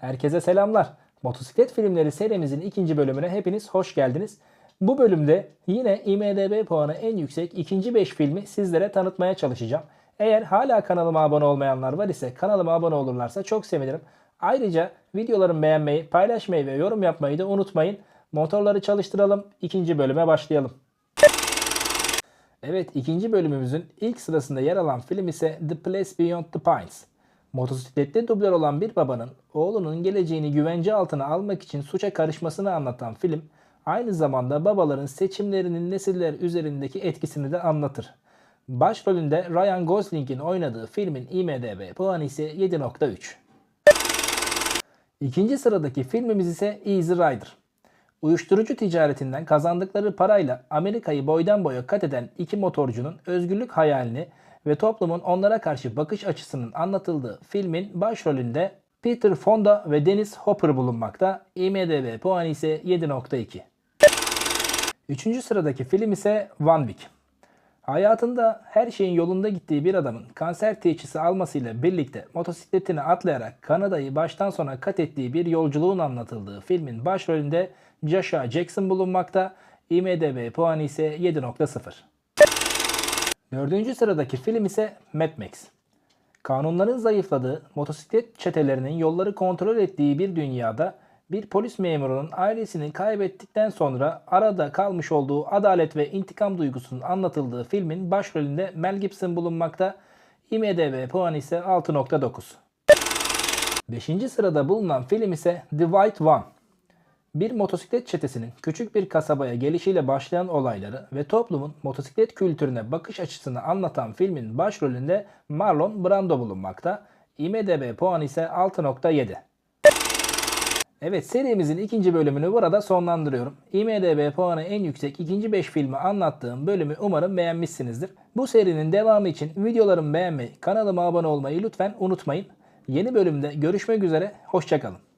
Herkese selamlar. Motosiklet filmleri serimizin ikinci bölümüne hepiniz hoş geldiniz. Bu bölümde yine IMDB puanı en yüksek ikinci 5 filmi sizlere tanıtmaya çalışacağım. Eğer hala kanalıma abone olmayanlar var ise kanalıma abone olurlarsa çok sevinirim. Ayrıca videolarımı beğenmeyi, paylaşmayı ve yorum yapmayı da unutmayın. Motorları çalıştıralım, ikinci bölüme başlayalım. Evet ikinci bölümümüzün ilk sırasında yer alan film ise The Place Beyond the Pines. Motosiklette dublör olan bir babanın oğlunun geleceğini güvence altına almak için suça karışmasını anlatan film aynı zamanda babaların seçimlerinin nesiller üzerindeki etkisini de anlatır. Başrolünde Ryan Gosling'in oynadığı filmin IMDb puanı ise 7.3. İkinci sıradaki filmimiz ise Easy Rider. Uyuşturucu ticaretinden kazandıkları parayla Amerika'yı boydan boya kat eden iki motorcunun özgürlük hayalini ve toplumun onlara karşı bakış açısının anlatıldığı filmin başrolünde Peter Fonda ve Dennis Hopper bulunmakta. IMDb puanı ise 7.2. Üçüncü sıradaki film ise One Week. Hayatında her şeyin yolunda gittiği bir adamın kanser teşhisi almasıyla birlikte motosikletine atlayarak Kanada'yı baştan sona kat ettiği bir yolculuğun anlatıldığı filmin başrolünde Joshua Jackson bulunmakta. IMDb puanı ise 7.0. Dördüncü sıradaki film ise Mad Max. Kanunların zayıfladığı, motosiklet çetelerinin yolları kontrol ettiği bir dünyada bir polis memurunun ailesini kaybettikten sonra arada kalmış olduğu adalet ve intikam duygusunun anlatıldığı filmin başrolünde Mel Gibson bulunmakta. IMDb puanı ise 6.9. Beşinci sırada bulunan film ise The White One. Bir motosiklet çetesinin küçük bir kasabaya gelişiyle başlayan olayları ve toplumun motosiklet kültürüne bakış açısını anlatan filmin başrolünde Marlon Brando bulunmakta. IMDb puanı ise 6.7. Evet serimizin ikinci bölümünü burada sonlandırıyorum. IMDB puanı en yüksek ikinci 5 filmi anlattığım bölümü umarım beğenmişsinizdir. Bu serinin devamı için videolarımı beğenmeyi, kanalıma abone olmayı lütfen unutmayın. Yeni bölümde görüşmek üzere, hoşçakalın.